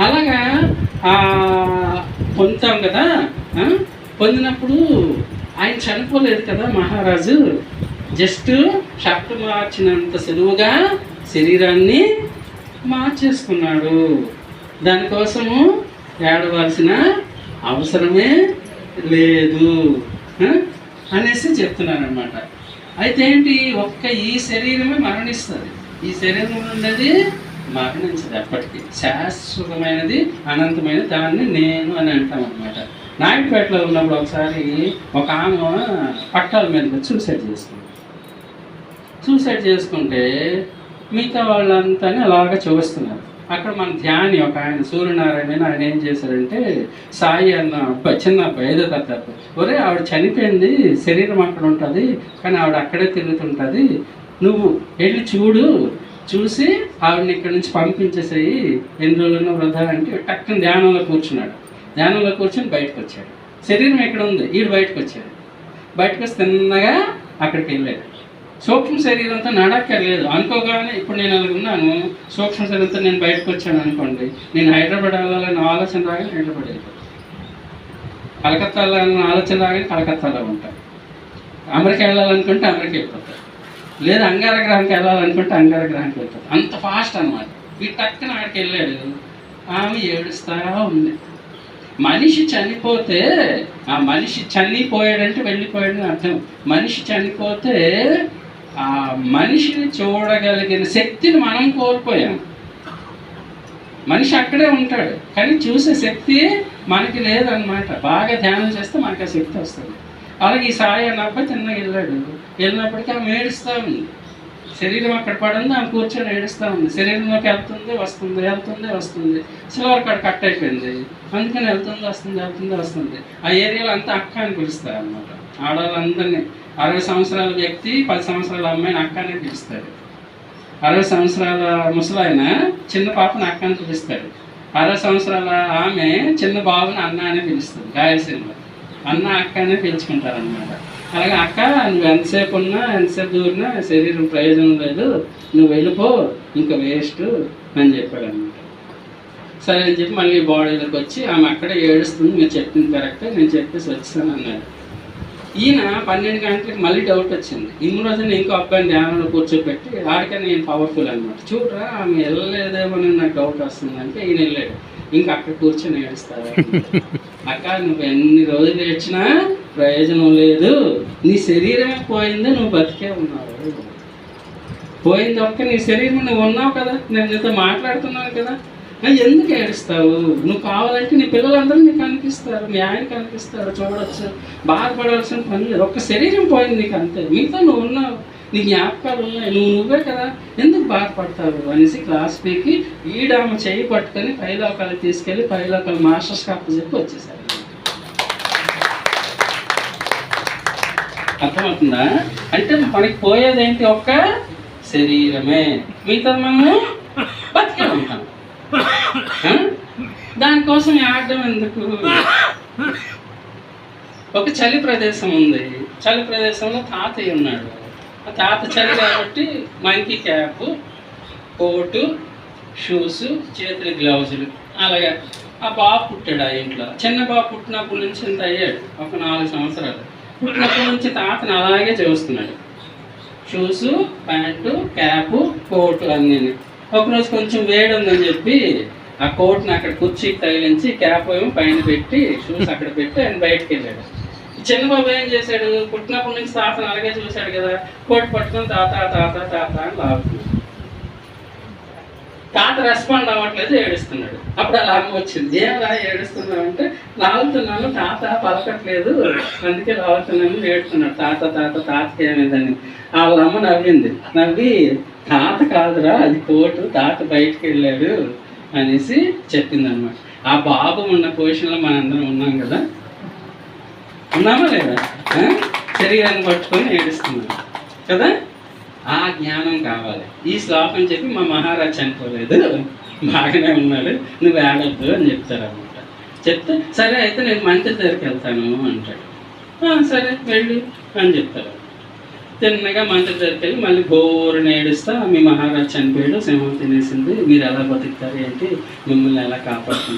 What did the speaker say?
అలాగా ఆ, పొందుతాం కదా? పొందినప్పుడు ఆయన చనిపోలేదు కదా మహారాజు? జస్ట్ షర్ట్ మార్చినంత సులువుగా శరీరాన్ని మార్చేసుకున్నాడు. దానికోసము ఏడవలసిన అవసరమే లేదు. అనేసి చెప్తున్నాను అనమాట అయితే ఏంటి? ఒక్క ఈ శరీరమే మరణిస్తుంది. ఈ శరీరం ఉన్నది మరణించదు ఎప్పటికీ శాశ్వతమైనది అనంతమైన దాన్ని నేను అని అంటాం అనమాట నాయుడుపేటలో ఉన్నప్పుడు ఒకసారి ఒక ఆమె పట్టాల మీద సూసైడ్ చేసుకుంది సూసైడ్ చేసుకుంటే మిగతా వాళ్ళంతా అలాగా చూస్తున్నారు అక్కడ మన ధ్యాని ఒక ఆయన సూర్యనారాయణ ఆయన ఏం చేశారంటే సాయి అన్న అబ్బాయి చిన్న అబ్బాయి ఏదో పెద్ద ఒరే ఆవిడ చనిపోయింది శరీరం అక్కడ ఉంటుంది కానీ ఆవిడ అక్కడే తిరుగుతుంటుంది నువ్వు వెళ్ళి చూడు చూసి ఆవిడని ఇక్కడ నుంచి పంపించేసేయి. ఎన్ని రోజులున్న వృధా అంటే టక్కన ధ్యానంలో కూర్చున్నాడు. ధ్యానంలో కూర్చొని బయటకు వచ్చాడు. శరీరం ఎక్కడ ఉంది? ఈడు బయటకు వచ్చాడు. బయటకు వచ్చి తిన్నగా అక్కడికి వెళ్ళాడు. సూక్ష్మ శరీరంతో నడక్కర్లేదు. అనుకోగానే ఇప్పుడు నేను అలా ఉన్నాను. సూక్ష్మ శరీరంతో నేను బయటకు వచ్చాను అనుకోండి. నేను హైదరాబాద్ వెళ్ళాలని ఆలోచన రాగానే హైదరాబాద్ వెళ్ళిపోతాను కలకత్తా వెళ్ళాలని ఆలోచన రాగానే కలకత్తాలో ఉంటాను అమెరికా వెళ్ళాలనుకుంటే అమెరికా వెళ్ళిపోతాను లేదా అంగార గ్రహంకి వెళ్ళాలనుకుంటే అంగార గ్రహానికి వెళ్తాడు అంత ఫాస్ట్ అనమాట ఈ టక్కున అక్కడికి వెళ్ళాడు. ఆమె ఏడుస్తా ఉంది. మనిషి చనిపోతే ఆ మనిషి చనిపోయాడంటే వెళ్ళిపోయాడని అర్థం. మనిషి చనిపోతే ఆ మనిషిని చూడగలిగిన శక్తిని మనం కోల్పోయాం. మనిషి అక్కడే ఉంటాడు. కానీ చూసే శక్తి మనకి లేదనమాట బాగా ధ్యానం చేస్తే మనకి ఆ శక్తి వస్తుంది. అలాగే ఈ సాయి అన్న అబ్బాయి తిన్నగా వెళ్ళాడు. వెళ్ళినప్పటికీ ఆమె ఏడుస్తూ ఉంది. శరీరం అక్కడ పడింది ఆమె కూర్చొని ఏడుస్తూ ఉంది. శరీరంలోకి వెళ్తుంది వస్తుంది వెళ్తుంది వస్తుంది. సిల్వర్ అక్కడ కట్ అయిపోయింది. అందుకని వెళ్తుంది వస్తుంది వెళ్తుంది వస్తుంది. ఆ ఏరియాలో అంతా అక్క అని పిలుస్తారు అనమాట ఆడవాళ్ళందరినీ. అరవై సంవత్సరాల వ్యక్తి పది సంవత్సరాల అమ్మాయిని అక్క అనే పిలుస్తారు. అరవై సంవత్సరాల ముసలాయన చిన్న పాపని అక్క అని పిలుస్తాడు అరవై సంవత్సరాల ఆమె చిన్న బాబుని అన్న అని పిలుస్తుంది. రాయలసీమలో అన్న అక్క అనే పిలుచుకుంటారు అనమాట అలాగే అక్క నువ్వు ఎంతసేపు ఉన్నా ఎంతసేపు దూరినా శరీరం ప్రయోజనం లేదు. నువ్వు వెళ్ళిపో ఇంకా వేస్ట్ అని చెప్పాడు అనమాట సరే అని చెప్పి మళ్ళీ బాడీలోకి వచ్చి ఆమె అక్కడే ఏడుస్తుంది మీరు చెప్పింది కరెక్ట్ నేను చెప్పేసి వచ్చాను అన్నాడు. ఈయన పన్నెండు గంటలకు మళ్ళీ డౌట్ వచ్చింది. ఇన్ని రోజున ఇంకో అబ్బాయిని ధ్యానంలో కూర్చోబెట్టి ఆడికన్నా నేను పవర్ఫుల్ అనమాట చూడరా ఆమె వెళ్ళలేదేమో అని నాకు డౌట్ వస్తుంది అంటే ఈయన వెళ్ళాడు. ఇంకా అక్కడ కూర్చొని ఏడుస్తాడు అక్క నువ్వు ఎన్ని రోజులు ఏడ్చినా ప్రయోజనం లేదు. నీ శరీరమే పోయింది నువ్వు బతికే ఉన్నావు. పోయింది ఒక్క నీ శరీరం నువ్వు ఉన్నావు కదా. నేను నీతో మాట్లాడుతున్నాను కదా. ఎందుకు ఏడుస్తావు? నువ్వు కావాలంటే నీ పిల్లలందరూ నీకు కనిపిస్తారు మీ ఆయన కనిపిస్తారు చూడవచ్చు బాధపడాల్సిన పని లేదు. ఒక్క శరీరం పోయింది నీకు అంతే. మీతో నువ్వు ఉన్నావు. నీ జ్ఞాపకాలు ఉన్నాయి. నువ్వు నువ్వే కదా. ఎందుకు బాధపడతావు? అనేసి క్లాస్ పీకి ఈడామ చేయి పట్టుకొని పైలోకాలు తీసుకెళ్ళి పైలోకాలు మాస్టర్స్ కప్ప చెప్పి వచ్చేసారు. అర్థమవుతుందా? అంటే మనకి పోయేది ఏంటి ఒక్క శరీరమే. మిగతా మనము బతికే ఉంటాం. దానికోసం ఆడడం ఎందుకు? ఒక చలి ప్రదేశం ఉంది. చలి ప్రదేశంలో తాతయ్య ఉన్నాడు. తాత చలి కాబట్టి మంకీ క్యాప్ కోటు షూస్ చేతుల గ్లౌజులు. అలాగే ఆ బాబు పుట్టాడు ఆ ఇంట్లో. చిన్న బాబు పుట్టినప్పటి నుంచి ఇంత అయ్యాడు ఒక నాలుగు సంవత్సరాలు. పుట్టినప్పటి నుంచి తాతను అలాగే చూస్తున్నాడు. షూస్ ప్యాంటు క్యాప్ కోటు అన్నీ ఒకరోజు కొంచెం వేడి ఉందని చెప్పి ఆ కోట్ని అక్కడ కుర్చీకి తగిలించి క్యాప్ ఏమో పైన పెట్టి షూస్ అక్కడ పెట్టి ఆయన బయటకు వెళ్ళాడు. ఈ చిన్న ఏం చేశాడు? పుట్టినప్పటి నుంచి తాతను అలాగే చూశాడు కదా. కోటి పట్టుకుని తాత తాత తాత అని లాగుతున్నాడు తాత రెస్పాండ్ అవ్వట్లేదు ఏడుస్తున్నాడు. అప్పుడు అలా వచ్చింది. ఏమలా ఏడుస్తున్నావు అంటే లాగుతున్నాను తాత పలకట్లేదు. అందుకే లాగుతున్నాను ఏడుస్తున్నాడు. తాత తాత తాతకి ఏమైందని. వాళ్ళ అమ్మ నవ్వింది. నవ్వి తాత కాదురా అది కోటు తాత బయటికి వెళ్ళాడు అనేసి చెప్పింది అనమాట ఆ బాబు ఉన్న పొజిషన్లో మనందరం ఉన్నాం కదా. ఉన్నామా లేదా? శరీరాన్ని పట్టుకొని ఏడుస్తున్నాం కదా? ఆ జ్ఞానం కావాలి. ఈ శ్లోకం చెప్పి మా మహారాజ్ చనిపోలేదు. బాగానే ఉన్నాడు. నువ్వు ఏడొద్దు అని చెప్తారనమాట చెప్తే సరే అయితే నేను మంచి దగ్గరికి వెళ్తాను అంటాడు. సరే వెళ్ళు అని చెప్తారు. తిన్నగా మంచ దగ్గరికి వెళ్ళి మళ్ళీ గోరుని ఏడుస్తా మీ మహారాజ్ చనిపోయాడు సింహం తినేసింది మీరు ఎలా బతుకుతారు ఏంటి? మిమ్మల్ని ఎలా కాపాడుతుంది